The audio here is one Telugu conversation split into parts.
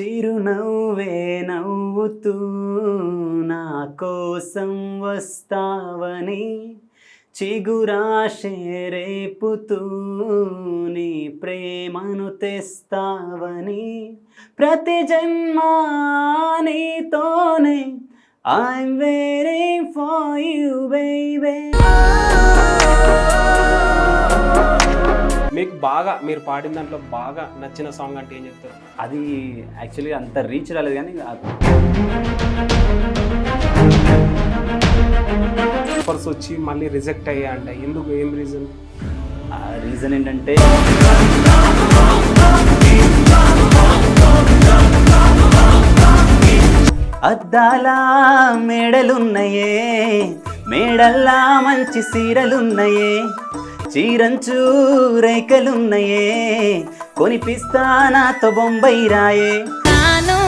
చిరునవ్వే నవ్వుతూ నా కోసం వస్తావని చిగురాశే రేపుతూ నీ ప్రేమను తెస్తావని ప్రతి జన్మ నీతోనే I'm waiting for you baby బాగా మీరు పాడిన దాంట్లో బాగా నచ్చిన సాంగ్ అంటే ఏం చెప్తారు? అది యాక్చువల్గా అంత రీచ్ రాలేదు కానీ ఆఫర్స్ వచ్చి మళ్ళీ రిజెక్ట్ అయ్యా అంటే. ఎందుకు? ఏం రీజన్ ఆ రీజన్ ఏంటంటే అద్దాల మేడలున్నయే మేడల్లా మంచి సీరలున్నయే. చీరంచు రేఖలున్నయే కొనిపిస్తా నాతో బొంబాయి రాయే రాను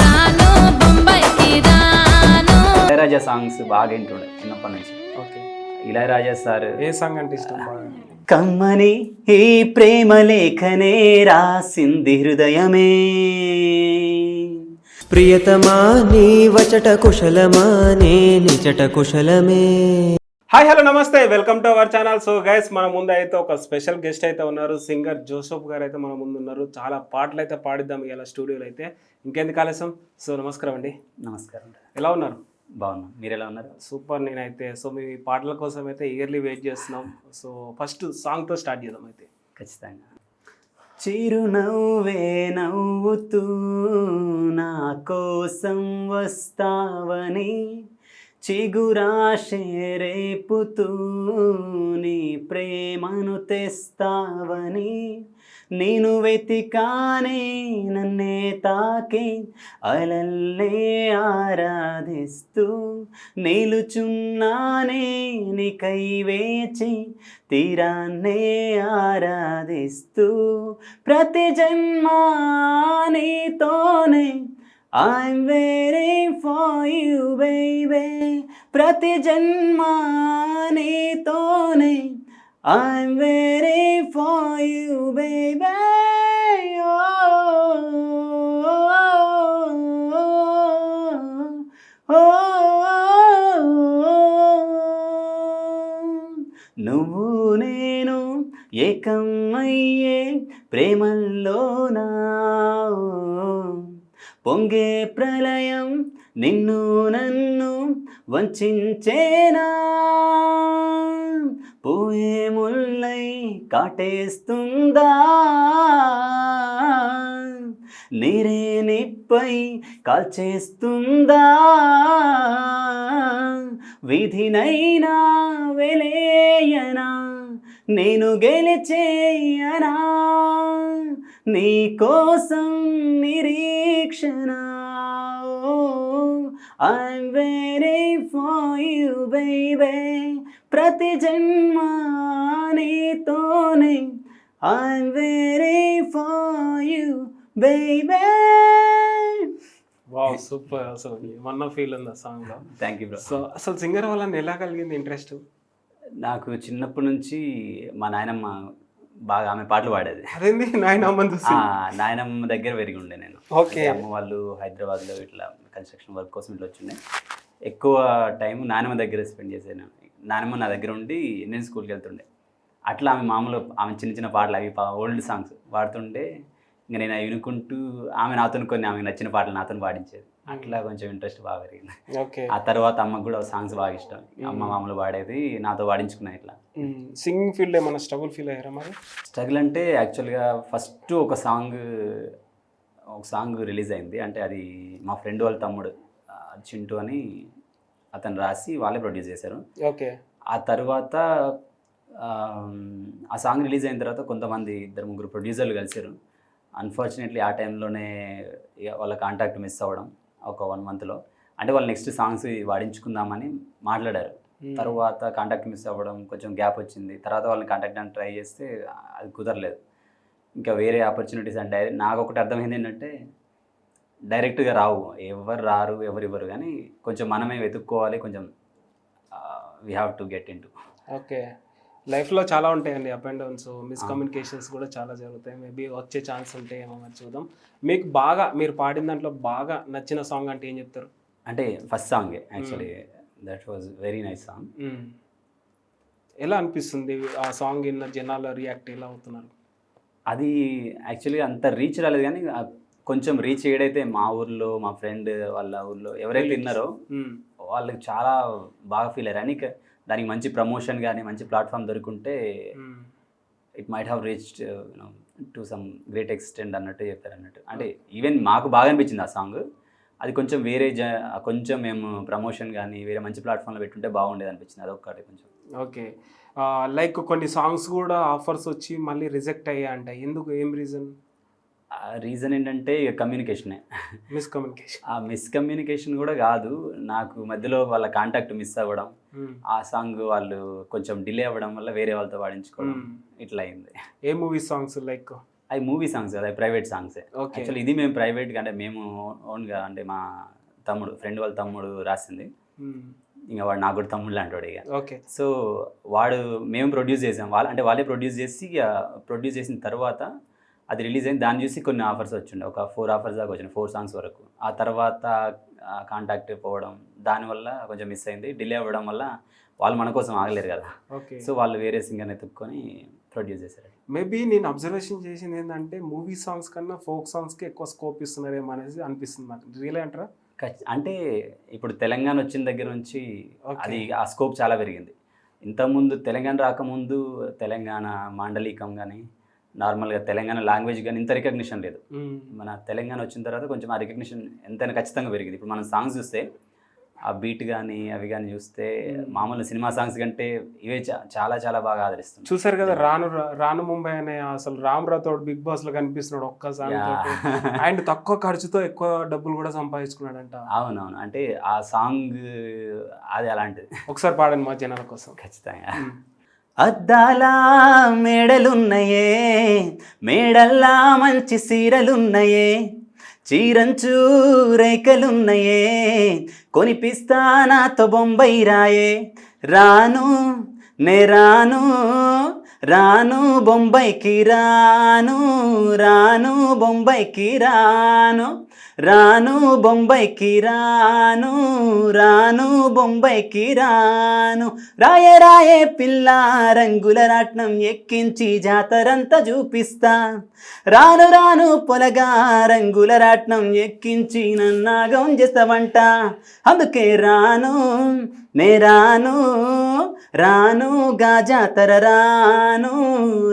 రాను బొంబాయికి రాను. ఇళయరాజా సాంగ్స్ బాగా వింటుండే చిన్నప్పటి నుంచి. ఓకే. ఇళయరాజా సార్. ఏ సాంగ్ అంటే ఇష్టం కమ్మని ఈ ప్రేమ లేఖనే రాసింది హృదయమే. ప్రియతమా నీ వచట కుశలమా నే నిచట కుశలమే. Hi hello namaste. Welcome to our channel. So guys మన ముందు అయితే ఒక స్పెషల్ గెస్ట్ అయితే ఉన్నారు. సింగర్ జోసఫ్ గారు అయితే మన ముందు ఉన్నారు. చాలా పాటలు అయితే పాడిద్దాం ఇలా స్టూడియోలో అయితే. ఇంకెందుకు ఆలస్యం? సో నమస్కారం అండి. నమస్కారం. ఎలా ఉన్నారు? బాగున్నాం. మీరు ఎలా ఉన్నారు? సూపర్. నేనైతే సో మీ పాటల కోసం అయితే ఇయర్లీ వెయిట్ చేస్తున్నాం. సో ఫస్ట్ సాంగ్తో స్టార్ట్ చేద్దాం అయితే. ఖచ్చితంగా. చిరునవ్వే నవ్వుతూ నా కోసం వస్తావని చిగురాశే రేపుతూ నీ ప్రేమను తెస్తావని. నేను వెతికానే నన్నే తాకే అలల్లే ఆరాధిస్తూ నిలుచున్నానే నీకై వేచి తీరాన్నే ఆరాధిస్తూ ప్రతి జన్మ నీతోనే I'm waiting for you baby ప్రతి జన్మ నీతోనే I'm waiting for you baby నువ్వు నేను ఏకమయ్యే ప్రేమ పొంగే ప్రళయం నిన్ను నన్ను వంచేనా పోయే ముల్లై కాటేస్తుందా? నీరే నిప్పై కాల్చేస్తుందా? విధినైనా వెలేయనా? నేను గెలిచేయనా నీ కోసం నిరీక్షణ. I'm very for you baby ప్రతి జన్మ నీతోనే I'm very for you baby wow super అసలు వన్ ఆఫ్ ఫీల్ ఉంది ఆ సాంగ్లో థ్యాంక్ యూ బ్రో సో అసలు సింగర్ వాళ్ళని ఎలా కలిగింది ఇంట్రెస్ట్ నాకు చిన్నప్పటి నుంచి మా నాయనమ్మ బాగా ఆమె పాటలు పాడేది. అదేంది? నాయన అమ్మని ఆ, చూసి నాయనమ్మ దగ్గర పెరిగి ఉండే నేను. ఓకే. అమ్మ వాళ్ళు హైదరాబాద్లో ఇట్లా కన్స్ట్రక్షన్ వర్క్ కోసం ఇట్లా వచ్చిండే ఎక్కువ టైం నానమ్మ దగ్గర స్పెండ్ చేశాను నానమ్మ నా దగ్గర ఉండి నేను స్కూల్కి వెళ్తుండే. అట్లా ఆమె మామూలు ఆమె చిన్న చిన్న పాటలు అవి ఓల్డ్ సాంగ్స్ పాడుతుంటే ఇంకా నేను అవి వినుకుంటూ ఆమె నాతో కొన్ని ఆమెకు నచ్చిన పాటలు నాతో పాడించేది. అట్లా కొంచెం ఇంట్రెస్ట్ బాగా పెరిగింది. ఓకే. ఆ తర్వాత అమ్మకు కూడా సాంగ్స్ బాగా ఇష్టం. అమ్మ మామూలు పాడేది నాతో పాడించుకున్నా ఇట్లా. సింగింగ్ ఫీల్డ్ ఏమైనా స్ట్రగుల్ ఫీల్ అయ్యారా మరి? స్ట్రగుల్ అంటే యాక్చువల్గా ఫస్ట్ ఒక సాంగ్ ఒక సాంగ్ రిలీజ్ అయింది. అంటే అది మా ఫ్రెండ్ వాళ్ళ తమ్ముడు చింటూ అని అతను రాసి వాళ్ళే ప్రొడ్యూస్ చేశారు. ఓకే. ఆ తర్వాత ఆ, సాంగ్ రిలీజ్ అయిన తర్వాత కొంతమంది ఇద్దరు ముగ్గురు ప్రొడ్యూసర్లు కలిశారు. అన్ఫార్చునేట్లీ ఆ టైంలోనే వాళ్ళ కాంటాక్ట్ మిస్ అవ్వడం. ఒక వన్ మంత్లో అంటే వాళ్ళు నెక్స్ట్ సాంగ్స్ వాడించుకుందామని మాట్లాడారు. తర్వాత కాంటాక్ట్ మిస్ అవ్వడం కొంచెం గ్యాప్ వచ్చింది. తర్వాత వాళ్ళని కాంటాక్ట్ అని ట్రై చేస్తే అది కుదరలేదు. ఇంకా వేరే ఆపర్చునిటీస్ అంటే నాకు ఒకటి అర్థమైంది ఏంటంటే డైరెక్ట్గా రావు. ఎవరు రారు ఎవరు ఇవ్వరు. కానీ కొంచెం మనమే వెతుక్కోవాలి కొంచెం we have to get in to okay. లైఫ్లో చాలా ఉంటాయండి అప్ అండ్ డౌన్స్. మిస్కమ్యూనికేషన్స్ కూడా చాలా జరుగుతాయి. మేబీ వచ్చే ఛాన్స్ ఉంటాయేమో మరి చూద్దాం. మీకు బాగా మీరు పాడిన దాంట్లో బాగా నచ్చిన సాంగ్ అంటే ఏం చెప్తారు? అంటే first song actually that was very nice song. ఎలా అనిపిస్తుంది ఆ సాంగ్ విన్న జనాలు రియాక్ట్ ఎలా అవుతున్నారు? అది యాక్చువల్గా అంత రీచ్ రాలేదు కానీ కొంచెం రీచ్ ఏడైతే మా ఊర్లో మా ఫ్రెండ్ వాళ్ళ ఊర్లో ఎవరైతే విన్నారో. వాళ్ళకి చాలా బాగా ఫీల్ అయ్యారు. అని దానికి మంచి ప్రమోషన్ కానీ మంచి platform దొరుకుంటే. It might have reached you know to some great extent అన్నట్టు చెప్పారు అన్నట్టు అంటే ఈవెన్ మాకు బాగా అనిపించింది ఆ సాంగ్ అది కొంచెం వేరే జ కొంచెం మేము ప్రమోషన్ కానీ వేరే మంచి ప్లాట్ఫామ్లో పెట్టుంటే బాగుండేది అనిపించింది. అదొక్కటి కొంచెం. ఓకే. లైక్ కొన్ని సాంగ్స్ కూడా ఆఫర్స్ వచ్చి మళ్ళీ రిజెక్ట్ అయ్యా అంట ఎందుకు? ఏం రీజన్ రీజన్ ఏంటంటే ఇక కమ్యూనికేషనే మిస్కమ్యూనికేషన్ ఆ మిస్కమ్యూనికేషన్ కూడా కాదు. నాకు మధ్యలో వాళ్ళ కాంటాక్ట్ మిస్ అవ్వడం ఆ సాంగ్ వాళ్ళు కొంచెం డిలే అవ్వడం వల్ల వేరే వాళ్ళతో పాడించుకోవడం మ్మ్. ఇట్లా అయింది. ఏ మూవీ సాంగ్స్ లైక్ అవి మూవీ సాంగ్స్ కదా ప్రైవేట్ సాంగ్సే యాక్చువల్లీ ఇది మేము ప్రైవేట్గా అంటే మేము ఓన్గా అంటే మా తమ్ముడు ఫ్రెండ్ వాళ్ళ తమ్ముడు రాసింది. ఇంకా వాడు నాకు కూడా తమ్ముడు లాంటి ఇక. ఓకే సో వాడు మేము ప్రొడ్యూస్ చేసాం. వాళ్ళ అంటే వాళ్ళే ప్రొడ్యూస్ చేసి ఇక ప్రొడ్యూస్ చేసిన తర్వాత అది రిలీజ్ అయింది. దాన్ని చూసి కొన్ని ఆఫర్స్ వచ్చిండే. ఒక ఫోర్ ఆఫర్స్ దాకా వచ్చినాయి ఫోర్ సాంగ్స్ వరకు. ఆ తర్వాత కాంటాక్ట్ పోవడం దానివల్ల కొంచెం మిస్ అయింది. డిలే అవ్వడం వల్ల వాళ్ళు మన కోసం ఆగలేరు కదా. ఓకే. సో వాళ్ళు వేరే సింగర్ని ఎత్తుక్కొని ప్రొడ్యూస్ చేశారు మేబీ నేను అబ్జర్వేషన్ చేసింది ఏంటంటే మూవీ సాంగ్స్ కన్నా ఫోక్ సాంగ్స్కి ఎక్కువ స్కోప్ ఇస్తున్నారేమో అనేది అనిపిస్తుంది నాకు. రియల్ అంటారా? అంటే ఇప్పుడు తెలంగాణ వచ్చిన దగ్గర నుంచి. అది ఆ స్కోప్ చాలా పెరిగింది. ఇంతకుముందు తెలంగాణ రాకముందు తెలంగాణ మాండలికం కానీ నార్మల్గా తెలంగాణ లాంగ్వేజ్ కానీ ఇంత రికగ్నిషన్ లేదు. మన తెలంగాణ వచ్చిన తర్వాత కొంచెం ఆ రికగ్నిషన్ ఎంతైనా ఖచ్చితంగా పెరిగింది. ఇప్పుడు మనం సాంగ్స్ చూస్తే ఆ బీట్ కానీ అవి కానీ చూస్తే మామూలు సినిమా సాంగ్స్ కంటే ఇవే చాలా చాలా బాగా ఆదరిస్తుంది. చూసారు కదా రాను రాను ముంబై అనే అసలు రామ్ రాథోడ్ బిగ్ బాస్లో కనిపిస్తున్నాడు ఒక్క సాంగ్ అండ్ తక్కువ ఖర్చుతో ఎక్కువ డబ్బులు కూడా సంపాదించుకున్నాడంట. అవునవును. అంటే ఆ సాంగ్ అది అలాంటిది. ఒకసారి పాడండి మా జనాల కోసం. ఖచ్చితంగా. అద్దాల మేడలున్నయే మేడల్లా మంచి సీరలున్నయే చీరంచు రేఖలున్నయే కొనిపిస్తా నాతో బొంబై రాయే రాను నే రాను రాను బొంబైకి రాను రాను బొంబైకి రాను. రాను బొంబైకి రాను రాను బొంబైకి రాను. రాయే రాయే పిల్ల రంగుల రాట్నం ఎక్కించి జాతరంతా చూపిస్తా. రాను రాను పొలగా రంగుల రాట్నం ఎక్కించి నన్నాగం చేస్తావంట అందుకే రాను నే రాను రాను గా జాతర రాను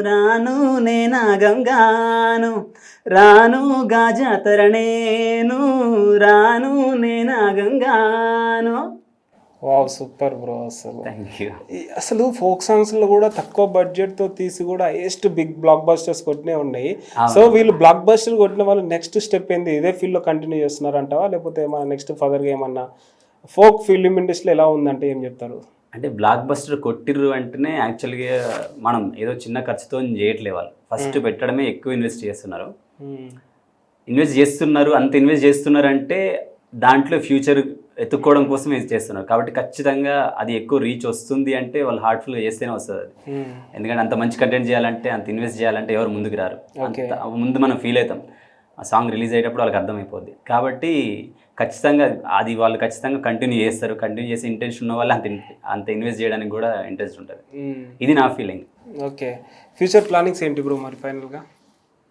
రాను నే నాగంగాను రాను గా జాతర నేను రాను నే నాగంగాను వావ్ సూపర్ బ్రో అసలు. థ్యాంక్ యూ అసలు ఫోక్ సాంగ్స్లో కూడా తక్కువ బడ్జెట్తో తీసి కూడా హైయెస్ట్ బిగ్ బ్లాక్ బస్టర్స్ కొట్టినే ఉన్నాయి. సో వీళ్ళు బ్లాక్ బస్టర్ కొట్టిన వాళ్ళు నెక్స్ట్ స్టెప్ ఏంది? ఇదే ఫీల్డ్లో కంటిన్యూ చేస్తున్నారంటావా? లేకపోతే ఏమన్నా నెక్స్ట్ ఫర్దర్గా ఏమన్నా ఫోక్ ఫిల్మ్ ఇండస్ట్రీ ఎలా ఉందంటే ఏం చెప్తారు? అంటే బ్లాక్ బస్టర్ కొట్టిర్రు అంటేనే యాక్చువల్గా మనం ఏదో చిన్న ఖర్చుతో చేయట్లే వాళ్ళు. ఫస్ట్ పెట్టడమే ఎక్కువ ఇన్వెస్ట్ చేస్తున్నారు. ఇన్వెస్ట్ చేస్తున్నారు అంత ఇన్వెస్ట్ చేస్తున్నారు అంటే దాంట్లో ఫ్యూచర్ ఎత్తుక్కోవడం కోసం ఇది చేస్తున్నారు. కాబట్టి ఖచ్చితంగా అది ఎక్కువ రీచ్ వస్తుంది అంటే వాళ్ళు హార్ట్ఫుల్గా చేస్తేనే వస్తుంది అది. ఎందుకంటే అంత మంచి కంటెంట్ చేయాలంటే అంత ఇన్వెస్ట్ చేయాలంటే ఎవరు ముందుకు రారు. ముందు మనం ఫీల్ అవుతాం. ఆ సాంగ్ రిలీజ్ అయ్యేటప్పుడు వాళ్ళకి అర్థమైపోద్ది. కాబట్టి ఖచ్చితంగా అది వాళ్ళు ఖచ్చితంగా కంటిన్యూ చేస్తారు. కంటిన్యూ చేసే ఇంటెన్షన్ ఉన్న వాళ్ళు అంత అంత ఇన్వెస్ట్ చేయడానికి కూడా ఇంట్రెస్ట్ ఉంటుంది. ఇది నా ఫీలింగ్ ఓకే ఫ్యూచర్ ప్లానింగ్స్ ఏంటి బ్రో మరి ఫైనల్గా?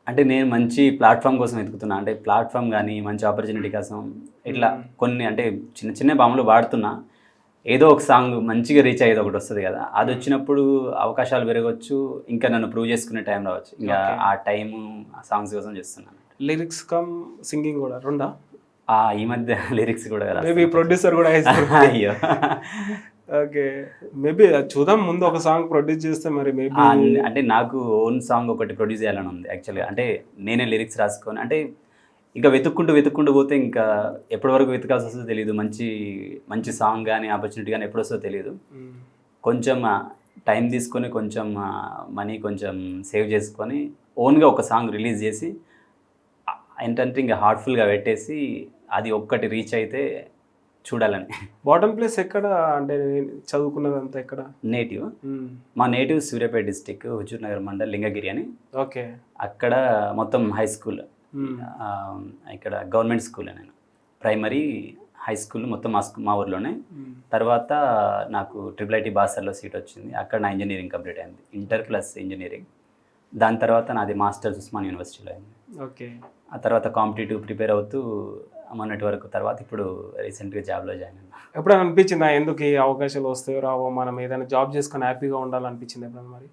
అంటే నేను మంచి ప్లాట్ఫామ్ కోసం వెతుకుతున్నా. అంటే ప్లాట్ఫామ్ కానీ మంచి ఆపర్చునిటీ కోసం ఇట్లా కొన్ని అంటే చిన్న చిన్న బాములు వాడుతున్నా. ఏదో ఒక సాంగ్ మంచిగా రీచ్ అయ్యేది ఒకటి వస్తుంది కదా. అది వచ్చినప్పుడు అవకాశాలు పెరగవచ్చు ఇంకా నన్ను ప్రూవ్ చేసుకునే టైం రావచ్చు. ఇంకా ఆ టైం ఆ సాంగ్స్ కోసం చేస్తున్నాను లిరిక్స్ కమ్ సింగింగ్ కూడా రెండా? ఈ మధ్య లిరిక్స్ కూడా. మేబీ ప్రొడ్యూసర్ కూడా అయ్యో. ఓకే. మేబీ చూద్దాం ముందు ఒక సాంగ్ ప్రొడ్యూస్ చేస్తే మరి మేబీ అంటే నాకు ఓన్ సాంగ్ ఒకటి ప్రొడ్యూస్ చేయాలని ఉంది యాక్చువల్గా అంటే నేనే లిరిక్స్ రాసుకొని అంటే ఇంకా వెతుక్కుంటూ వెతుక్కుంటూ పోతే ఇంకా ఎప్పటి వరకు వెతకాల్సి వస్తుందో తెలియదు మంచి మంచి సాంగ్ కానీ ఆపర్చునిటీ కానీ ఎప్పుడు వస్తుందో తెలియదు కొంచెం టైం తీసుకొని కొంచెం మనీ కొంచెం సేవ్ చేసుకొని ఓన్గా ఒక సాంగ్ రిలీజ్ చేసి ఏంటంటే ఇంకా హార్ట్ఫుల్గా పెట్టేసి అది ఒక్కటి రీచ్ అయితే చూడాలని. బాటమ్ ప్లేస్ ఎక్కడ? అంటే నేను చదువుకున్నదంతా ఎక్కడ? నేటివ్. మా నేటివ్ సూర్యాపేట డిస్టిక్ హుజూర్ నగర్ మండల్ లింగగిరి అని. ఓకే. అక్కడ మొత్తం హై స్కూల్. ఇక్కడ గవర్నమెంట్ స్కూల్ నేను. ప్రైమరీ హై స్కూల్ మొత్తం మా స్కూ- మా ఊర్లోనే. తర్వాత నాకు ట్రిపుల్ ఐటీ బాసర్లో సీట్ వచ్చింది. అక్కడ నా ఇంజనీరింగ్ కంప్లీట్ అయింది. Inter plus engineering. దాని తర్వాత నాది మాస్టర్స్ ఉస్మాన్ యూనివర్సిటీలో అయింది. ఓకే. ఆ తర్వాత కాంపిటేటివ్ ప్రిపేర్ అవుతూ మొన్నటి వరకు తర్వాత ఇప్పుడు రీసెంట్గా జాబ్లో జాయిన్ అయినా ఎప్పుడైనా అనిపించిందా? ఎందుకు ఈ అవకాశాలు వస్తాయో రావో? మనం ఏదైనా జాబ్ చేసుకొని హ్యాపీగా ఉండాలనిపించింది ఎప్పుడైనా మరి?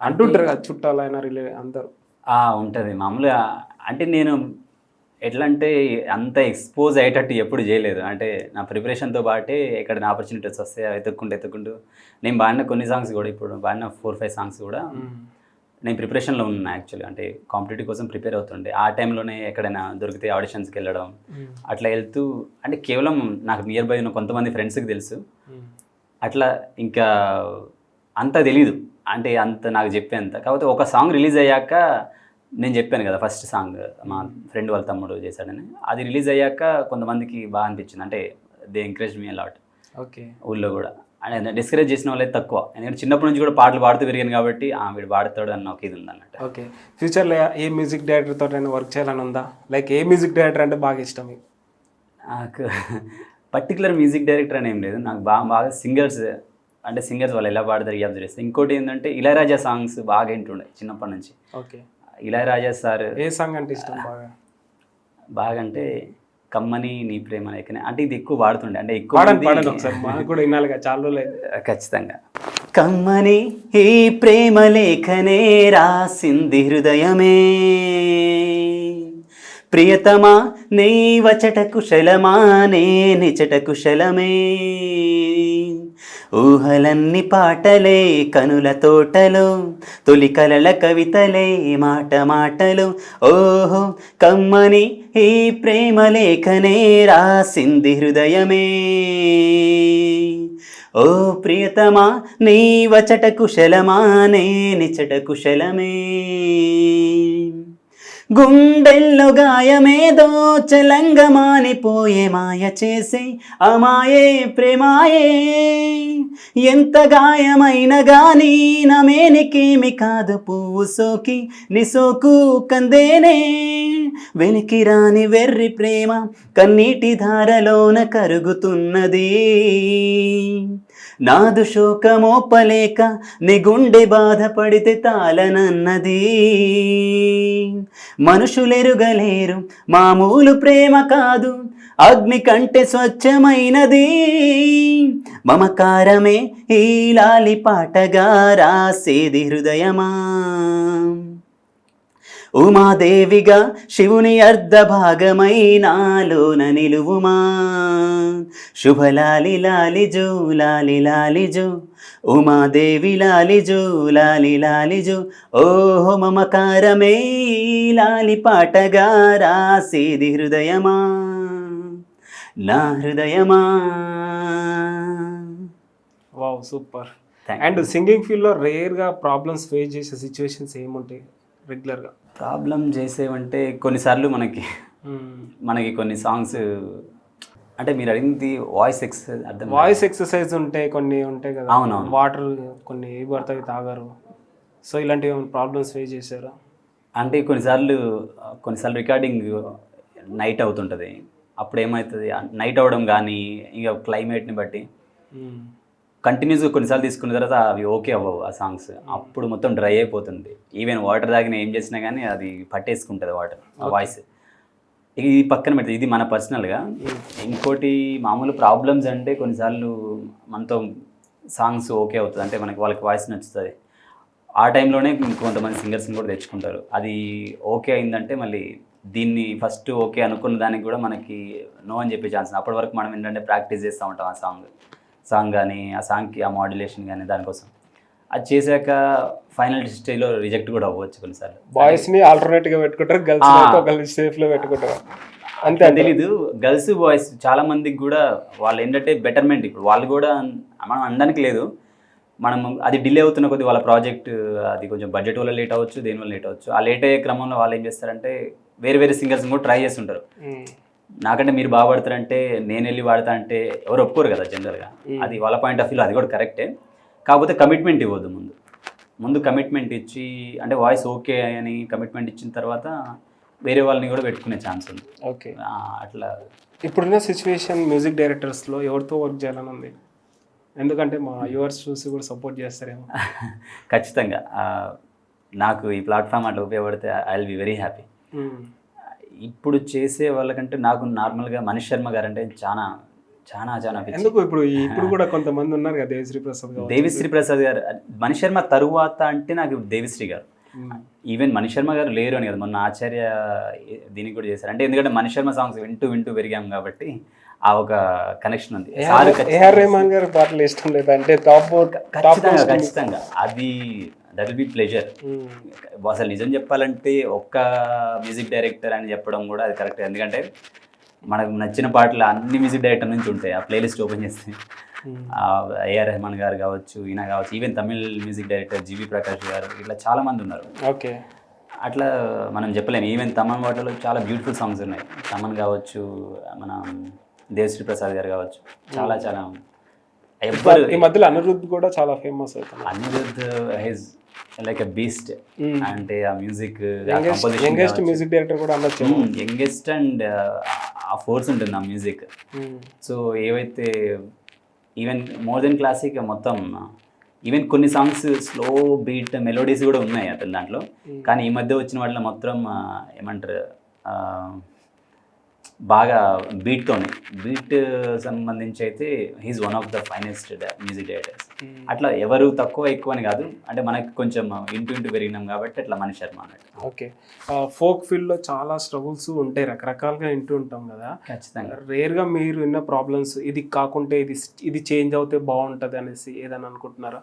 అంటుంటారు కదా చుట్టాలైనా రిలే అందరూ. ఉంటుంది. మామూలుగా అంటే నేను ఎట్లా అంటే అంత ఎక్స్పోజ్ అయ్యేటట్టు ఎప్పుడు చేయలేదు. అంటే నా ప్రిపరేషన్తో పాటే ఎక్కడ ఆపర్చునిటీస్ వస్తే అవి ఎత్తుక్కుంటూ ఎత్తుక్కుంటూ నేను పాడిన కొన్ని సాంగ్స్ కూడా ఇప్పుడు పాడిన ఫోర్ ఫైవ్ సాంగ్స్ కూడా. నేను ప్రిపరేషన్లో ఉన్నా యాక్చువల్లీ అంటే కాంపిటేటివ్ కోసం ప్రిపేర్ అవుతుండే. ఆ టైంలోనే ఎక్కడైనా దొరికితే ఆడిషన్స్కి వెళ్ళడం. అట్లా వెళ్తూ అంటే కేవలం నాకు నియర్ బై ఉన్న కొంతమంది ఫ్రెండ్స్కి తెలుసు. అట్లా ఇంకా అంత తెలీదు. అంటే అంత నాకు చెప్పేంత. కాకపోతే ఒక సాంగ్ రిలీజ్ అయ్యాక నేను చెప్పాను కదా ఫస్ట్ సాంగ్ మా ఫ్రెండ్ వాళ్ళ తమ్ముడు చేశాడని. అది రిలీజ్ అయ్యాక కొంతమందికి బాగా అనిపించింది. అంటే they encourage me a lot okay. ఊళ్ళో కూడా. అండ్ డిస్కరేజ్ చేసిన వాళ్ళే తక్కువ. ఎందుకంటే చిన్నప్పటి నుంచి కూడా పాటలు పాడుతూ పెరిగాను కాబట్టి ఆ వీడు పాడతాడు అన్న ఒక ఇది ఉంది అన్నట్టు ఓకే. ఫ్యూచర్లో ఏ మ్యూజిక్ డైరెక్టర్ తోటైనా వర్క్ చేయాలని ఉందా? లైక్ ఏ మ్యూజిక్ డైరెక్టర్ అంటే బాగా ఇష్టం నాకు పర్టికులర్ మ్యూజిక్ డైరెక్టర్ అని ఏం లేదు. నాకు బాగా బాగా సింగర్స్ అంటే సింగర్స్ వాళ్ళు ఎలా పాడతారు ఈ అబ్జర్వ్ ఇంకోటి ఏంటంటే ఇళయరాజా సాంగ్స్ బాగా వింటుండే చిన్నప్పటి నుంచి. ఓకే. ఇళయరాజా సార్ ఏ సాంగ్ అంటే ఇష్టం బాగా? బాగా అంటే కమ్మని నీ ప్రేమ లేఖనే అంటే ఇది ఎక్కువ వాడుతుండే. అంటే ఎక్కువ. ఖచ్చితంగా. కమ్మని ఈ ప్రేమ లేఖనే రాసింది హృదయమే. ప్రియతమా నీవచట కుశలమా నే నిచట కుశలమే. ఊహలన్ని పాటలే కనుల తోటలో తొలి కలల కవితలే మాట మాటలు. ఓహో కమ్మని ఈ ప్రేమ లేఖనే రాసింది హృదయమే. ఓ ప్రియతమా నీవచట కుశలమా నే నిచట కుశలమే. గుండెల్లో గాయమేదో చెలంగమానిపోయే మాయ చేసే అమాయే ప్రేమాయే. ఎంత గాయమైన గాని నమేనికేమి కాదు పువ్వు సోకి నిసోకు కందేనే. వెనికి రాని వెర్రి ప్రేమ కన్నీటి ధారలోన కరుగుతున్నది. నాదు శోకమోపలేక నీ గుండె బాధపడితే తాళనన్నది. మనుషులెరుగలేరు మామూలు ప్రేమ కాదు అగ్ని కంటే స్వచ్ఛమైనది. మమకారమే ఈ లాలి పాటగా రాసేది హృదయమా? ఉమాదేవిగా శివుని అర్ధ భాగమై నాలోన నిలువుమా. శుభలాలి లాలి జో లాలి లాలి జో ఉమాదేవి లాలి జో లాలి లాలి జో ఓహో మమకారమే లాలి పాటగా రాసేది హృదయమా. నా హృదయమా. Wow super. అండ్ సింగింగ్ ఫీల్డ్లో రేర్గా ప్రాబ్లమ్స్ ఫేస్ చేసే సిచ్యువేషన్స్ ఏముంటాయి? రెగ్యులర్గా. ప్రాబ్లం చేసేవంటే కొన్నిసార్లు మనకి మనకి కొన్ని సాంగ్స్ అంటే మీరు అడిగింది వాయిస్ ఎక్స్ అర్థం వాయిస్ ఎక్సర్సైజ్ ఉంటాయి కొన్ని ఉంటాయి కదా. అవునవును. వాటర్ కొన్ని ఏ పడతాయి తాగరు. సో ఇలాంటివి ప్రాబ్లమ్స్ ఫేస్ చేశారా? అంటే కొన్నిసార్లు కొన్నిసార్లు రికార్డింగ్ నైట్ అవుతుంటుంది. అప్పుడు ఏమవుతుంది నైట్ అవ్వడం కానీ ఇక క్లైమేట్ని బట్టి. మ్మ్. కంటిన్యూస్గా కొన్నిసార్లు తీసుకున్న తర్వాత అవి ఓకే అవ్వవు ఆ సాంగ్స్ అప్పుడు మొత్తం డ్రై అయిపోతుంది. ఈవెన్ వాటర్ తాగిన ఏం చేసినా కానీ అది పట్టేసుకుంటుంది వాటర్ ఆ వాయిస్ ఇది పక్కన పెడితే ఇది మన పర్సనల్గా ఇంకోటి మామూలు ప్రాబ్లమ్స్ అంటే కొన్నిసార్లు మనతో సాంగ్స్ ఓకే అవుతుంది. అంటే మనకి వాళ్ళకి వాయిస్ నచ్చుతుంది. ఆ టైంలోనే కొంతమంది సింగర్స్ని కూడా తెచ్చుకుంటారు. అది ఓకే అయిందంటే మళ్ళీ దీన్ని ఫస్ట్ ఓకే అనుకున్న దానికి కూడా మనకి నో అని చెప్పే ఛాన్స్ అప్పటి వరకు మనం ఏంటంటే ప్రాక్టీస్ చేస్తూ ఉంటాం ఆ సాంగ్ సాంగ్ కానీ ఆ సాంగ్కి ఆ మాడ్యులేషన్ కానీ దానికోసం. అది చేశాక ఫైనల్ స్టేజ్లో రిజెక్ట్ కూడా అవ్వచ్చు కొన్నిసార్లు. బాయ్స్ని ఆల్టర్నేట్గా పెట్టుకుంటారు గర్ల్స్ ఆ. ఒకళ్ళు సేఫ్లో పెట్టుకుంటారు. అంతే తెలీదు. గర్ల్స్ బాయ్స్ చాలా మందికి కూడా వాళ్ళు ఏంటంటే బెటర్మెంట్ ఇప్పుడు వాళ్ళు కూడా మనం అనడానికి లేదు. మనం అది డిలే అవుతున్న కొద్ది వాళ్ళ ప్రాజెక్ట్ అది కొంచెం బడ్జెట్ వల్ల లేట్ అవ్వచ్చు దేని వల్ల లేట్ అవ్వచ్చు. ఆ లేట్ అయ్యే క్రమంలో వాళ్ళు ఏం చేస్తారంటే వేరే వేరే సింగర్స్ కూడా ట్రై చేస్తుంటారు. నాకంటే మీరు బాగా పడతారంటే నేను వెళ్ళి వాడతా అంటే ఎవరు ఒప్పుకోరు కదా జనరల్గా. అది వాళ్ళ పాయింట్ ఆఫ్ వ్యూలో అది కూడా కరెక్టే. కాకపోతే కమిట్మెంట్ ఇవ్వద్దు ముందు. ముందు కమిట్మెంట్ ఇచ్చి అంటే వాయిస్ ఓకే అని కమిట్మెంట్ ఇచ్చిన తర్వాత వేరే వాళ్ళని కూడా పెట్టుకునే ఛాన్స్ ఉంది. ఓకే. అట్లా. ఇప్పుడున్న సిచ్యువేషన్ మ్యూజిక్ డైరెక్టర్స్లో ఎవరితో వర్క్ చేయాలని ఉంది ఎందుకంటే మా యువర్స్ చూసి కూడా సపోర్ట్ చేస్తారేమో. ఖచ్చితంగా. నాకు ఈ ప్లాట్ఫామ్ అట్లా ఉపయోగపడితే I will be very happy. ఇప్పుడు చేసే వాళ్ళకంటే నాకు నార్మల్గా మనీష్ శర్మ గారు అంటే చాలా చాలా చాలా. ఎందుకు ఇప్పుడు ఇప్పుడు కూడా కొంతమంది ఉన్నారు కదా దేవిశ్రీ ప్రసాద్ గారు దేవిశ్రీ ప్రసాద్ గారు మణి శర్మ తరువాత అంటే నాకు దేవిశ్రీ గారు. ఈవెన్ మణి శర్మ గారు లేరు అని కదా మొన్న ఆచార్య దీనికి కూడా చేశారు. అంటే ఎందుకంటే మణి శర్మ సాంగ్స్ వింటూ వింటూ పెరిగాం కాబట్టి ఆ ఒక కనెక్షన్ ఉంది. ఏఆర్ రెహమాన్ గారి పాటలు ఇష్టం లేదా? అంటే టాప్ ఖచ్చితంగా ఖచ్చితంగా. అది దట్ విల్ బి ప్లెజర్ అసలు నిజం చెప్పాలంటే ఒక్క మ్యూజిక్ డైరెక్టర్ అని చెప్పడం కూడా అది కరెక్ట్ ఎందుకంటే మనకు నచ్చిన పాటలు అన్ని మ్యూజిక్ డైరెక్టర్ నుంచి ఉంటాయి. ఆ ప్లేలిస్ట్ ఓపెన్ చేస్తే. ఏఆర్ రెహమాన్ గారు కావచ్చు ఈయన కావచ్చు even Tamil music director GV Prakash garu ఇట్లా చాలా మంది ఉన్నారు. ఓకే. అట్లా మనం చెప్పలేము. ఈవెన్ తమన్ వాటిలో చాలా బ్యూటిఫుల్ సాంగ్స్ ఉన్నాయి. తమన్ కావచ్చు మన దేవశ్రీ ప్రసాద్ గారు కావచ్చు. చాలా చాలా. ఎవ్వరు ఈ మధ్యలో అనిరుద్ధ్ కూడా చాలా ఫేమస్ అవుతుంది Anirudh has like a beast అంటే ఆ మ్యూజిక్ యంగెస్ట్ మ్యూజిక్ డైరెక్టర్ కూడా అనొచ్చు యంగెస్ట్ అండ్ ఆ ఫోర్స్ ఉంటుంది ఆ మ్యూజిక్ సో ఏవైతే ఈవెన్ మోర్ దెన్ క్లాసిక్ మొత్తం ఈవెన్ కొన్ని సాంగ్స్ స్లో బీట్ మెలోడీస్ కూడా ఉన్నాయి అతని దాంట్లో. కానీ ఈ మధ్య వచ్చిన వాటిలో మొత్తం ఏమంటారు బాగా బీట్తోనే బీట్ సంబంధించి అయితే he's one of the finest music directors అట్లా ఎవరు తక్కువ ఎక్కువ అని కాదు. అంటే మనకి కొంచెం ఇంటూ ఇంటూ పెరిగినాం కాబట్టి అట్లా మనిషి శర్మ అన్నట్టు. ఓకే. ఫోక్ ఫీల్డ్లో చాలా స్ట్రగుల్స్ ఉంటాయి రకరకాలుగా వింటూ ఉంటాం కదా. ఖచ్చితంగా. రేర్గా మీరు విన్న ప్రాబ్లమ్స్ ఇది కాకుంటే ఇది ఇది చేంజ్ అవుతే బాగుంటుంది అనేసి ఏదని అనుకుంటున్నారా?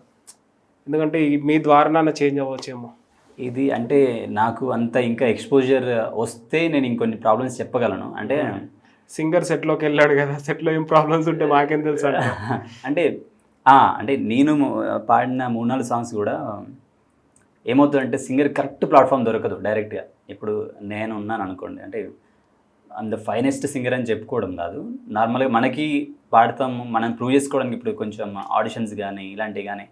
ఎందుకంటే మీ ద్వారా చేంజ్ అవ్వచ్చేమో. ఇది అంటే నాకు అంత ఇంకా ఎక్స్పోజర్ వస్తే నేను ఇంకొన్ని ప్రాబ్లమ్స్ చెప్పగలను. అంటే సింగర్ సెట్లోకి వెళ్ళాడు కదా సెట్లో ఏం ప్రాబ్లమ్స్ ఉంటే మాకేం తెలుసు అంట అంటే నేను పాడిన మూడు నాలుగు సాంగ్స్ కూడా ఏమవుతుందంటే సింగర్ కరెక్ట్ ప్లాట్ఫామ్ దొరకదు డైరెక్ట్గా ఇప్పుడు నేను ఉన్నాను అనుకోండి అంటే అంత ఫైనెస్ట్ సింగర్ అని చెప్పుకోవడం కాదు. నార్మల్గా మనకి పాడతాం మనం ప్రూవ్ చేసుకోవడానికి ఇప్పుడు కొంచెం ఆడిషన్స్ కానీ ఇలాంటివి కానీ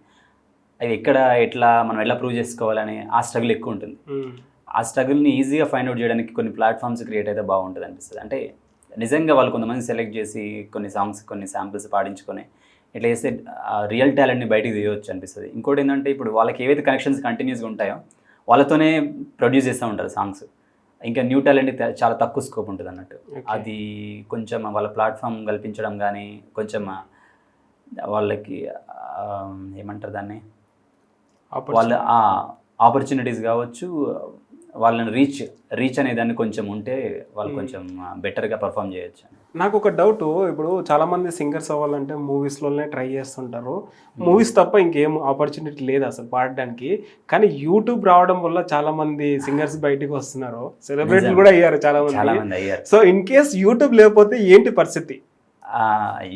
అవి ఎక్కడ ఎట్లా మనం ఎలా ప్రూవ్ చేసుకోవాలని ఆ స్ట్రగుల్ ఎక్కువ ఉంటుంది. మ్మ్. ఆ స్ట్రగుల్ని ఈజీగా ఫైండ్ అవుట్ చేయడానికి కొన్ని ప్లాట్ఫామ్స్ క్రియేట్ అయితే బాగుంటుంది అనిపిస్తుంది. అంటే నిజంగా వాళ్ళు కొంతమంది సెలెక్ట్ చేసి కొన్ని సాంగ్స్ కొన్ని శాంపిల్స్ పాడించుకొని ఇట్లా చేస్తే రియల్ టాలెంట్ని బయటికి తీయవచ్చు అనిపిస్తుంది. ఇంకోటి ఏంటంటే ఇప్పుడు వాళ్ళకి ఏవైతే కనెక్షన్స్ కంటిన్యూస్గా ఉంటాయో వాళ్ళతోనే ప్రొడ్యూస్ చేస్తూ ఉంటారు సాంగ్స్ ఇంకా న్యూ టాలెంట్ చాలా తక్కువ స్కోప్ ఉంటుంది అన్నట్టు. అది కొంచెం వాళ్ళ ప్లాట్ఫామ్ కల్పించడం కానీ కొంచెం వాళ్ళకి ఏమంటారు దాన్ని? వాళ్ళ ఆపర్చునిటీస్ కావచ్చు వాళ్ళని రీచ్ రీచ్ అనే దాన్ని కొంచెం ఉంటే వాళ్ళు కొంచెం బెటర్గా పర్ఫామ్ చేయొచ్చు. నాకు ఒక డౌట్ ఇప్పుడు చాలా మంది సింగర్స్ అవ్వాలంటే మూవీస్లోనే ట్రై చేస్తుంటారు. మూవీస్ తప్ప ఇంకేం ఆపర్చునిటీ లేదు అసలు పాడడానికి. కానీ యూట్యూబ్ రావడం వల్ల చాలా మంది సింగర్స్ బయటికి వస్తున్నారు. సెలబ్రిటీలు కూడా అయ్యారు చాలా చాలా మంది మంది అయ్యారు. సో ఇన్ కేస్ యూట్యూబ్ లేకపోతే ఏంటి పరిస్థితి?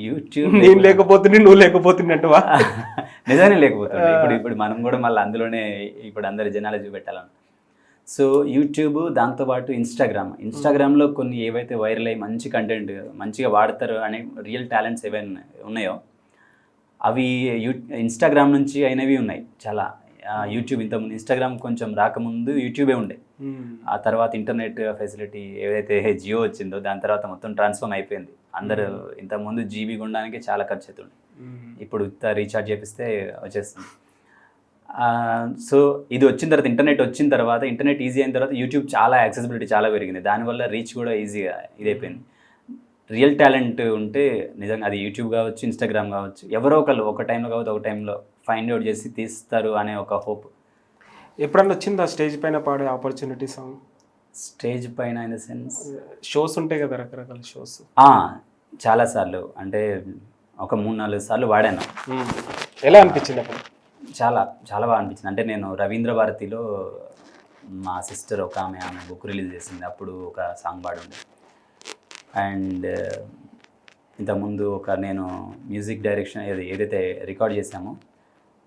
యూట్యూబ్ నేను లేకపోతుంది నువ్వు లేకపోతున్నట్టువా? నిజానే లేకపోతుంది ఇప్పుడు ఇప్పుడు మనం కూడా మళ్ళీ అందులోనే ఇప్పుడు అందరి జనాలు చూపెట్టాలని. సో యూట్యూబ్ దాంతోపాటు ఇన్స్టాగ్రామ్. ఇన్స్టాగ్రామ్లో కొన్ని ఏవైతే వైరల్ అయ్యి మంచి కంటెంట్ మంచిగా వాడతారు అనే రియల్ టాలెంట్స్ ఏవైనా ఉన్నాయో అవి యూ ఇన్స్టాగ్రామ్ నుంచి అయినవి ఉన్నాయి చాలా. యూట్యూబ్ ఇంతకుముందు ఇన్స్టాగ్రామ్ కొంచెం రాకముందు యూట్యూబే ఉండే. ఆ తర్వాత ఇంటర్నెట్ ఫెసిలిటీ ఏదైతే జియో వచ్చిందో దాని తర్వాత మొత్తం ట్రాన్స్ఫార్మ్ అయిపోయింది. అందరూ ఇంతకుముందు జీబీ కొనడానికి చాలా ఖర్చు అవుతుండే ఇప్పుడు రీఛార్జ్ చేపిస్తే వచ్చేస్తుంది. సో ఇది వచ్చిన తర్వాత ఇంటర్నెట్ వచ్చిన తర్వాత ఇంటర్నెట్ ఈజీ అయిన తర్వాత యూట్యూబ్ చాలా యాక్సెసిబిలిటీ చాలా పెరిగింది. దానివల్ల రీచ్ కూడా ఈజీగా ఇదైపోయింది. రియల్ టాలెంట్ ఉంటే నిజంగా అది యూట్యూబ్ కావచ్చు ఇన్స్టాగ్రామ్ కావచ్చు ఎవరో ఒకళ్ళు ఒక టైంలో కావచ్చు ఒక టైంలో ఫైండ్ అవుట్ చేసి తీస్తారు అనే ఒక హోప్. ఎప్పుడన్నా వచ్చిందా స్టేజ్ పైన పాడే ఆపర్చునిటీ సాంగ్? స్టేజ్ పైన ఇన్ ద సెన్స్ షోస్ ఉంటాయి కదా రకరకాల షోస్. చాలాసార్లు అంటే ఒక మూడు నాలుగు సార్లు వాడాను. ఎలా అనిపించింది అప్పుడు? చాలా చాలా బాగా అనిపించింది. అంటే నేను రవీంద్ర భారతిలో మా సిస్టర్ ఒక ఆమె ఆమె బుక్ రిలీజ్ చేసింది. అప్పుడు ఒక సాంగ్ పాడుండే అండ్ ఇంతకుముందు ఒక నేను మ్యూజిక్ డైరెక్షన్ ఏది ఏదైతే రికార్డ్ చేశామో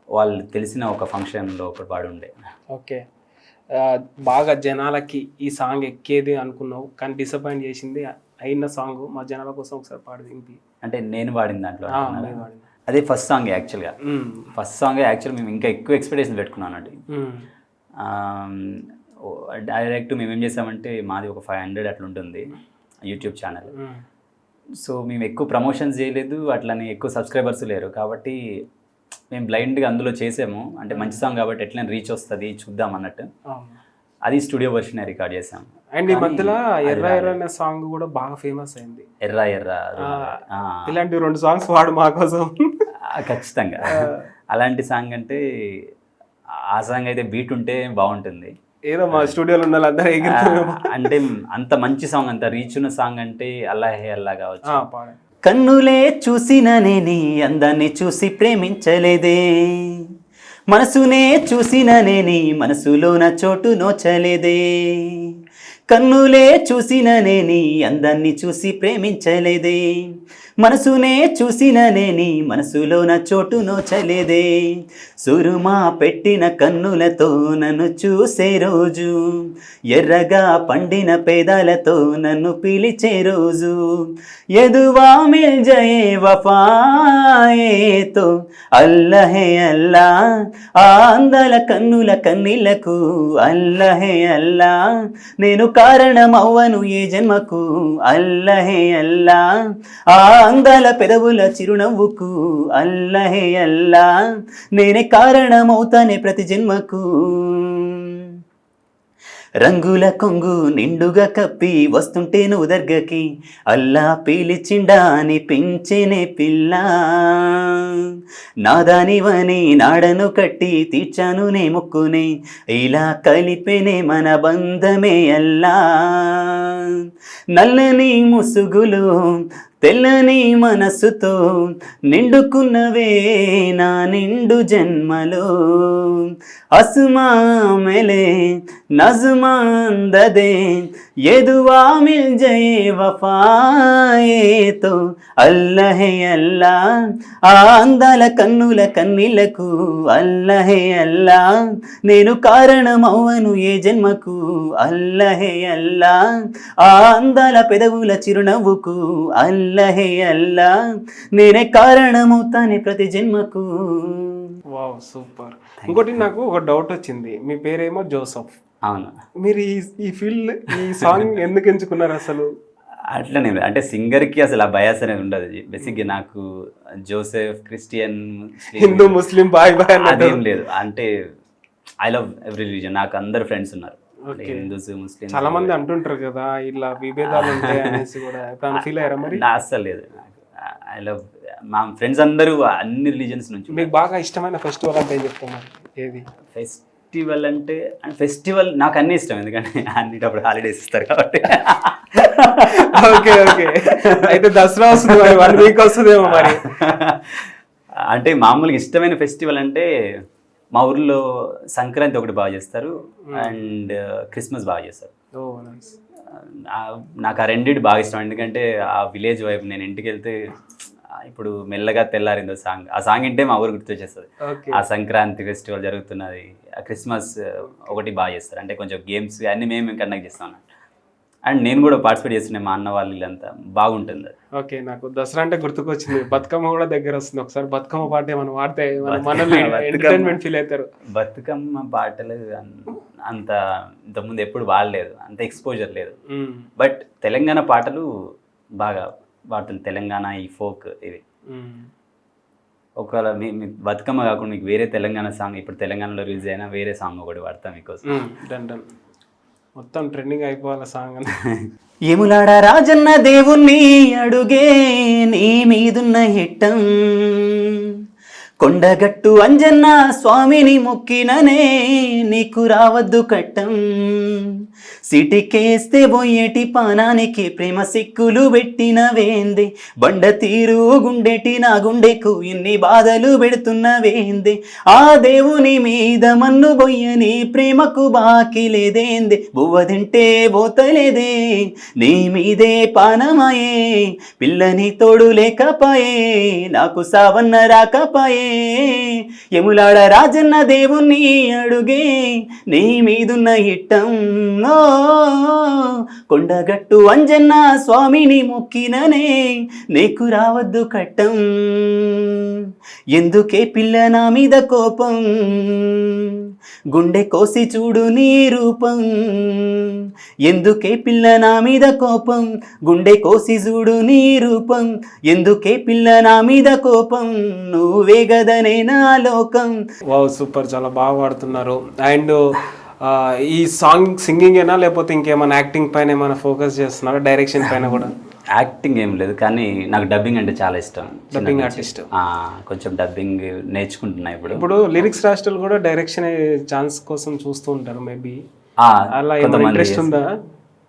వాళ్ళు తెలిసిన ఒక ఫంక్షన్లో ఒకటి పాడుండే. ఓకే. బాగా జనాలకి ఈ సాంగ్ ఎక్కేది అనుకున్నావు కానీ డిసప్పాయింట్ చేసింది అయిన సాంగ్ మా జనాల కోసం ఒకసారి పాడి వినిపి. అంటే నేను పాడిన దాంట్లో అదే ఫస్ట్ సాంగ్ యాక్చువల్గా. ఫస్ట్ సాంగ్ యాక్చువల్ మేము ఇంకా ఎక్కువ ఎక్స్పెక్టేషన్ పెట్టుకున్నాను అండి మ్మ్. డైరెక్ట్ మేము ఏం చేసామంటే మాది ఒక ఫైవ్ హండ్రెడ్ అట్లా ఉంటుంది యూట్యూబ్ ఛానల్. సో మేము ఎక్కువ ప్రమోషన్స్ చేయలేదు అట్లని ఎక్కువ సబ్స్క్రైబర్స్ లేరు కాబట్టి మేము బ్లైండ్గా అందులో చేసాము అంటే మంచి సాంగ్ కాబట్టి ఎట్లా రీచ్ వస్తుంది చూద్దాం అన్నట్టు. అది స్టూడియో వర్షన్ రికార్డ్ చేసాం అండ్ ఈ మధ్యలో ఎర్ర ఎర్ర. అనే సాంగ్ కూడా బాగా ఫేమస్ అయింది. ఎర్ర ఎర్ర ఇలాంటి రెండు సాంగ్స్ వాడు మా కోసం. ఖచ్చితంగా. అలాంటి సాంగ్ అంటే ఆ సాంగ్ అయితే బీట్ ఉంటే బాగుంటుంది. ఏదో మా స్టూడియోలో ఉన్న వాళ్ళందరూ అంటే అంత మంచి సాంగ్ అంత రీచ్ ఉన్న సాంగ్ అంటే అల్లా హే అల్లా కావచ్చు. కన్నులే చూసిననే నీ అందాన్ని చూసి ప్రేమించలేదే. మనసునే చూసిన నీ మనసులోన చోటు నోచలేదే. కన్నులే చూసిననే నీ అందాన్ని చూసి ప్రేమించలేదే. మనసునే చూసిననే నీ మనసులోన చోటు నోచలేదే. సురుమా పెట్టిన కన్నులతో నన్ను చూసే రోజు ఎర్రగా పండిన పేదాలతో నన్ను పిలిచే రోజు. ఎదువా మిల్ జయే వఫాయేతో అల్లహే అల్లా ఆందల కన్నుల కన్నీళ్ళకు అల్లహే అల్లా. నేను కారణమవ్వను ఏ జన్మకు? అల్లహే అల్లా. ఆ అందాల పెదవుల చిరునవ్వుకు. అల్లహే అల్లా. నేనే కారణమవుతానే ప్రతి జన్మకు. రంగుల కొంగు నిండుగా కప్పి వస్తుంటే నువ్వు దర్గకి అల్లా పీలిచిండా అని పెంచేనే పిల్ల. నాదానివని నాడను కట్టి తీర్చాను నే ముక్కునే ఇలా కలిపెనే మన బంధమే అల్లా. నల్లని ముసుగులు తెల్లని మనసుతో నిండుకున్నవే నా నిండు జన్మలో. అసుమామెలే నజుమాందదే ఎదువా మిల్ జయే వఫాయేతో అల్లహే అల్లా. ఆ అందాల కన్నుల కన్నీళ్ళకు అల్లహే అల్లా. నేను కారణమవ్వను ఏ జన్మకు అల్లహే అల్లా. ఆ అందాల పెదవుల చిరునవ్వుకు అల్లహే అల్లా నేనే కారణమవుతానే ప్రతి జన్మకు. Wow super. ఇంకోటి నాకు ఒక డౌట్ వచ్చింది. మీ పేరేమో జోసఫ్. అవును. మీరు ఈ ఈ ఫీల్డ్ ఈ సాంగ్ ఎందుకు ఎంచుకున్నారు అసలు? అట్లనే అంటే సింగర్కి అసలు ఆ బయాస్ అనేది ఉండదు. బేసిక్గా నాకు జోసెఫ్ క్రిస్టియన్ హిందూ ముస్లిం బాయ్ బాయ్ అదేం లేదు. అంటే ఐ లవ్ ఎవ్రీ రిలీజన్ నాకు అందరు ఫ్రెండ్స్ ఉన్నారు. హిందూస్ ముస్లిం చాలా మంది అంటుంటారు కదా ఇలా విభేదాలు ఉంటాయి అనేసి కూడా. ఎప్పుడైనా ఫీల్ అయ్యారా మరి? నా అస్సలు లేదు ఐ లవ్ మా ఫ్రెండ్స్ అందరూ అన్ని రిలీజన్స్ నుంచి మీకు బాగా ఇష్టమైన ఫెస్టివల్ అంటే ఏం చెప్తాం మరి? ఏది? ఫెస్టివల్ అంటే ఫెస్టివల్ నాకు అన్ని ఇష్టం ఎందుకంటే అన్నిటప్పుడు హాలిడేస్ ఇస్తారు కాబట్టి. Okay okay. అయితే దసరా వస్తుంది మరి వన్ వీక్ వస్తుందేమో మరి. అంటే మామూలుగా ఇష్టమైన ఫెస్టివల్ అంటే మా ఊర్లో సంక్రాంతి ఒకటి బాగా చేస్తారు అండ్ క్రిస్మస్ బాగా చేస్తారు. నాకు ఆ రెండింటి బాగా ఇష్టం. ఎందుకంటే ఆ విలేజ్ వైపు నేను ఇంటికి వెళ్తే ఇప్పుడు మెల్లగా తెల్లారిందో సాంగ్. ఆ సాంగ్ వింటే మా ఊరు గుర్తొచ్చేస్తుంది. ఆ సంక్రాంతి ఫెస్టివల్ జరుగుతున్నది ఆ క్రిస్మస్ ఒకటి బాగా చేస్తారు. అంటే కొంచెం గేమ్స్ అన్ని మేము కండక్ట్ చేస్తాం. అండ్ నేను కూడా పార్టిసిపేట్ చేస్తున్నాను మా అన్న వాళ్ళు వీళ్ళంతా బాగుంటుంది. ఓకే నాకు దసరా అంటే గుర్తుకొచ్చింది. బతుకమ్మ కూడా దగ్గర వస్తుంది. ఒకసారి బతుకమ్మ పాట మనం వాడితే. ఎంటర్టైన్మెంట్ ఫీల్ అవుతారు. బతుకమ్మ పాటలు అంత ఇంతకుముందు ఎప్పుడు వాడలేదు. అంత ఎక్స్పోజర్ లేదు. బట్ తెలంగాణ పాటలు బాగా పాడుతుంది తెలంగాణ ఈ ఫోక్ ఇవి. ఒకవేళ మీ బతుకమ్మ కాకుండా మీకు వేరే తెలంగాణ సాంగ్ ఇప్పుడు తెలంగాణలో రిలీజ్ అయినా వేరే సాంగ్ ఒకటి పాడతాం మీకోసం. మొత్తం ట్రెండింగ్ అయిపోవాలి సాంగ్ అని ఎములాడ రాజన్న దేవుణ్ణి అడుగే నీ మీదున్న హిట్టం. కొండగట్టు అంజన్న స్వామిని మొక్కిననే నీకు రావద్దు కట్టం. సిటికేస్తే బొయ్యటి పానానికి ప్రేమ సిక్కులు పెట్టిన వేంది బండ తీరు గుండెటి నా గుండెకు ఇన్ని బాధలు పెడుతున్న వేంది ఆ దేవుని మీద మన్ను బొయ్యని ప్రేమకు బాకి లేదేంది? బువ్వ తింటే బోతలేదే నీ మీదే పానమాయే పిల్లని తోడు లేకపాయే నాకు సావన్న రాకపాయే ఎములాడ రాజన్న దేవుణ్ణి అడుగే నీ మీదున్న ఇట్టం. కొండగట్టు అంజన్న స్వామిని మొక్కిననే నీకు రావద్దు కట్టం. ఎందుకే పిల్ల నా మీద కోపం? గుండె కోసి చూడు నీ రూపం. ఎందుకే పిల్ల నా మీద కోపం? గుండె కోసి చూడు నీ రూపం. ఎందుకే పిల్ల నా మీద కోపం? నువ్వే గదనే నా లోకం. Wow super. చాలా బాగా పాడుతున్నారు. అండ్ ఈ సాంగ్ సింగింగ్ ఏనా లేకపోతే ఇంకేమైనా యాక్టింగ్ పైన ఏమైనా ఫోకస్ చేస్తున్నారా? డైరెక్షన్ పైన కూడా? యాక్టింగ్ ఏం లేదు కానీ నాకు డబ్బింగ్ అంటే చాలా ఇష్టం. డబ్బింగ్ ఆర్టిస్ట్ కొంచెం డబ్బింగ్ నేర్చుకుంటున్నా ఇప్పుడు. ఇప్పుడు లిరిక్స్ రాష్ట్రాలు కూడా డైరెక్షన్ ఛాన్స్ కోసం చూస్తూ ఉంటారు మేబీ అలా ఇంట్రెస్ట్ ఉందా?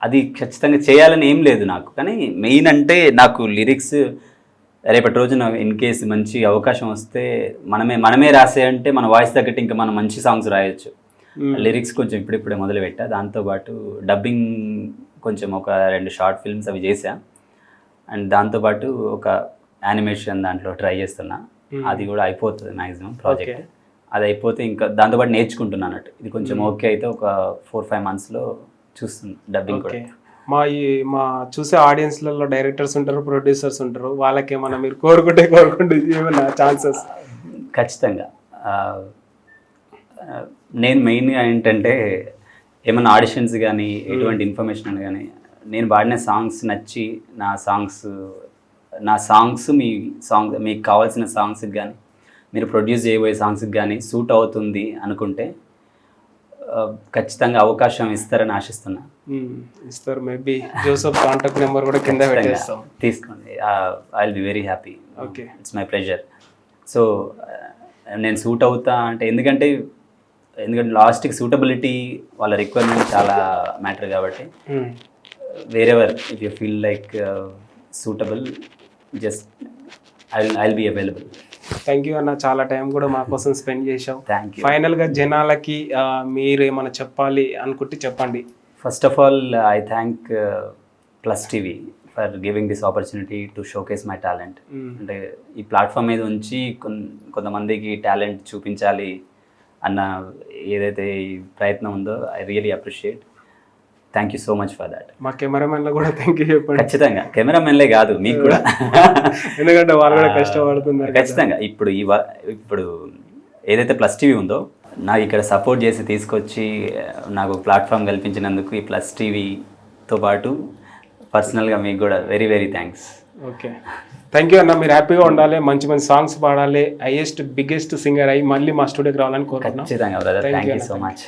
అది ఖచ్చితంగా చేయాలని ఏం లేదు నాకు కానీ మెయిన్ అంటే నాకు లిరిక్స్ రేపటి రోజున ఇన్ కేస్ మంచి అవకాశం వస్తే మనమే మనమే రాసే అంటే మన వాయిస్ తగ్గట్టు ఇంకా మనం మంచి సాంగ్స్ రాయొచ్చు. లిరిక్స్ కొంచెం ఇప్పుడిప్పుడే మొదలు పెట్టా దాంతోపాటు డబ్బింగ్ కొంచెం ఒక రెండు షార్ట్ ఫిల్మ్స్ అవి చేసా అండ్ దాంతోపాటు ఒక యానిమేషన్ దాంట్లో ట్రై చేస్తున్నా. అది కూడా అయిపోతుంది మ్యాక్సిమం ప్రాజెక్ట్. అది అయిపోతే ఇంకా దాంతోపాటు నేర్చుకుంటున్నాను అన్నట్టు. ఇది కొంచెం ఓకే అయితే ఒక ఫోర్ ఫైవ్ మంత్స్లో చూస్తుంది డబ్బింగ్ కూడా. మా ఈ మా చూసే ఆడియన్స్లలో డైరెక్టర్స్ ఉంటారు ప్రొడ్యూసర్స్ ఉంటారు. వాళ్ళకి ఏమన్నా మీరు కోరుకుంటే కోరుకుంటే ఏమన్నా ఛాన్సెస్? ఖచ్చితంగా. నేను మెయిన్గా ఏంటంటే ఏమైనా ఆడిషన్స్ కానీ ఎటువంటి ఇన్ఫర్మేషన్ కానీ నేను పాడిన సాంగ్స్ నచ్చి నా సాంగ్స్ నా సాంగ్స్ మీ సాంగ్ మీకు కావాల్సిన సాంగ్స్కి కానీ మీరు ప్రొడ్యూస్ చేయబోయే సాంగ్స్కి కానీ సూట్ అవుతుంది అనుకుంటే ఖచ్చితంగా అవకాశం ఇస్తారని ఆశిస్తున్నా. ఇస్తారు. మేబీ జోసఫ్ కాంటాక్ట్ నెంబర్ కూడా కింద పెట్టేస్తాం. తీసుకోండి. I will be very happy Okay. It's my pleasure so నేను సూట్ అవుతా అంటే ఎందుకంటే ఎందుకంటే లాస్ట్కి సూటబిలిటీ వాళ్ళ రిక్వైర్మెంట్ చాలా మ్యాటర్ కాబట్టి. Wherever if you feel like suitable just I I be available thank you అన్న చాలా టైం కూడా మా కోసం స్పెండ్ చేశావు. థ్యాంక్ యూ ఫైనల్గా జనాలకి మీరు ఏమైనా చెప్పాలి అనుకుంటే చెప్పండి. First of all I thank plus TV for giving this opportunity to showcase my talent. అంటే ఈ ప్లాట్ఫామ్ మీద ఉంచి కొంతమందికి టాలెంట్ చూపించాలి అన్న ఏదైతే ఈ ప్రయత్నం ఉందో I really appreciate thank you so much for that మా కెమెరామెన్లో కూడా థ్యాంక్ యూ చెప్పండి. ఖచ్చితంగా. కెమెరామెన్లే కాదు మీకు కూడా. ఎందుకంటే వాళ్ళు కూడా కష్టపడుతున్నారు. ఖచ్చితంగా. ఇప్పుడు ఈ ఇప్పుడు ఏదైతే ప్లస్ టీవీ ఉందో నాకు ఇక్కడ సపోర్ట్ చేసి తీసుకొచ్చి నాకు ప్లాట్ఫామ్ కల్పించినందుకు ఈ ప్లస్ టీవీతో పాటు పర్సనల్గా మీకు కూడా very very thanks okay thank you అన్న. మీరు హ్యాపీగా ఉండాలి మంచి మంచి సాంగ్స్ పాడాలి. హైయెస్ట్ బిగ్గెస్ట్ సింగర్ అయ్యి మళ్ళీ మా స్టూడియోకి రావాలని కోరుకుంటున్నాం. ఖచ్చితంగా brother Thank thank you you అన్న, సో మచ్